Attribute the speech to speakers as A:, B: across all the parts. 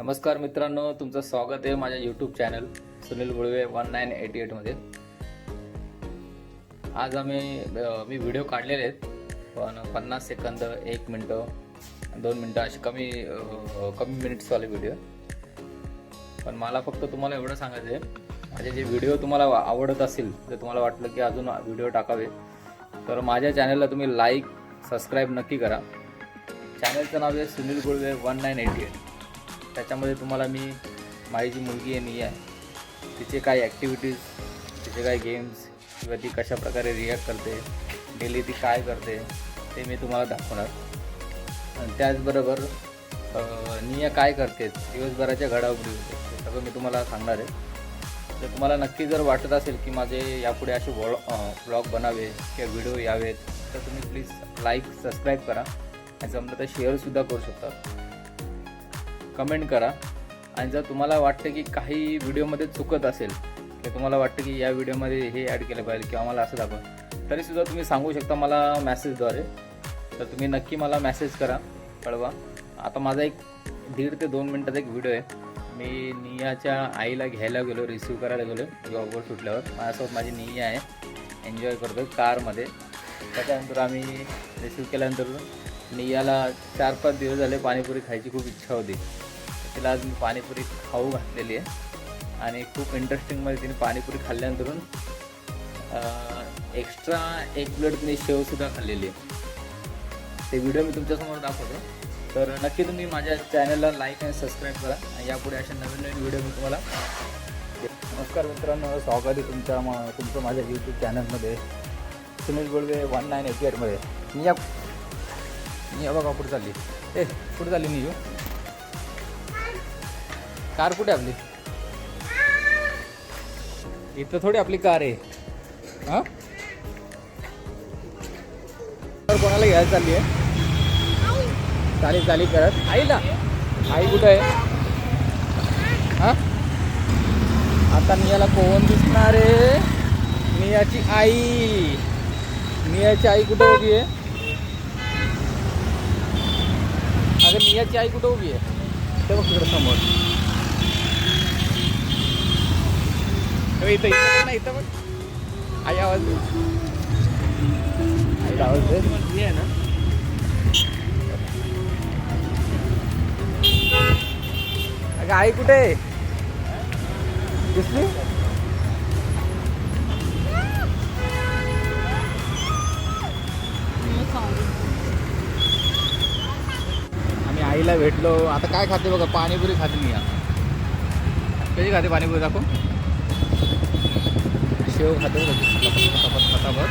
A: नमस्कार मित्रांनो तुमचं स्वागत आहे माझ्या YouTube channel Sunil Gulve one nine eighty एटमध्ये आज आम्ही मी व्हिडिओ काढलेले आहेत पण पन्नास सेकंद एक मिनटं दोन मिनटं असे कमी कमी मिनिट्सवाले व्हिडिओ पण मला फक्त तुम्हाला एवढं सांगायचं आहे माझे जे व्हिडिओ तुम्हाला आवडत असेल जर तुम्हाला वाटलं की अजून व्हिडिओ टाकावे तर माझ्या चॅनलला तुम्ही लाईक सबस्क्राईब नक्की करा. चॅनलचं नाव आहे Sunil Gulve one nine eighty eight त्याच्यामध्ये तुम्हाला मी माझी जी मुलगी आहे मी आहे. तिचे काय ॲक्टिव्हिटीज तिचे काय गेम्स किंवा ती कशा प्रकारे रिॲक्ट करते डेली ती काय करते ते मी तुम्हाला दाखवणार. आणि त्याचबरोबर निया काय करते दिवसभराच्या घडामोडी होते ते सगळं मी तुम्हाला सांगणार आहे. तर तुम्हाला नक्की जर वाटत असेल की माझे यापुढे असे वॉ ब्लॉग बनावे किंवा व्हिडिओ यावेत तर तुम्ही प्लीज लाईक सबस्क्राईब करा. आणि जमलं तर शेअरसुद्धा करू शकता. कमेंट करा. आणि जर तुम्हाला वाटतं की काही व्हिडिओमध्ये चुकत असेल किंवा तुम्हाला वाटतं की या व्हिडिओमध्ये हे ॲड केलं पाहिजे किंवा मला असं दाखवा तरीसुद्धा तुम्ही सांगू शकता मला मॅसेजद्वारे तर तुम्ही नक्की मला मॅसेज करा कळवा. आता माझा एक दीड ते दोन मिनटाचा एक व्हिडिओ आहे. मी नियाच्या आईला घ्यायला गेलो रिसिव्ह करायला गेलो जॉबवर सुटल्यावर. माझ्यासोबत माझी निया आहे. एन्जॉय करतो कारमध्ये त्याच्यानंतर आम्ही रिसिव्ह केल्यानंतर आणि याला चार पाच दिवस झाले पाणीपुरी खायची खूप इच्छा होती. तिला आज मी पाणीपुरी खाऊ घातलेली आहे. आणि खूप इंटरेस्टिंगमध्ये तिने पाणीपुरी खाल्ल्यानंतरून एक्स्ट्रा एक प्लेट तिने शेवसुद्धा खाल्लेली आहे. ते व्हिडिओ मी तुमच्यासमोर दाखवतो. तर नक्की तुम्ही माझ्या चॅनलला लाईक आणि सबस्क्राईब करा. आणि यापुढे अशा नवीन नवीन व्हिडिओ मी तुम्हाला नमस्कार मित्रांनो स्वागत आहे तुमच्या मा तुमचं माझ्या यूट्यूब चॅनलमध्ये Sunil Golve one nine eighty एटमध्ये मी या मी बघा कुठे चालली? ए कुठे चालली मी कार कुठे आपली? इथं थोडी आपली कार आहे. हां? तर कोणाला घ्यायला चालली आहे? चाली चाली करत. आईला आई कुठं आहे? हां? आता नियाला कोण दिसणार आहे? नियाची आई. नियाची आई कुठं उभी आहे अगं नियाची आई कुठं उभी आहे? ते बघ तिकडं समोर. इथं इथं इथं बघ. आई आवाज दे. आईला आवाज ही आहे ना. अगं आई कुठे आहे? दिसली? आईला भेटलो. आता काय खाते बघा? पाणीपुरी खाते मी कशी खाते पाणीपुरी दाखव? शेव खाते बघा. फटाफट फटाफट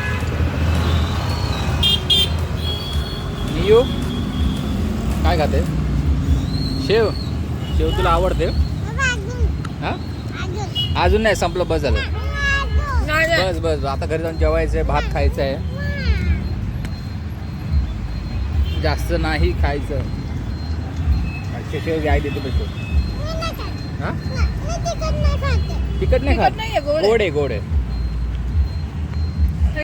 A: काय खाते? शेव? शेव तुला आवडते? हा? अजून नाही संपलं बस झालं. बस बस. आता घरी जाऊन जेवायचंय भात खायचं आहे जास्त नाही खायचं. अच्छा, शेव घ्याय देतो बस हा? तिखट नाही खात. गोड आहे गोड आहे.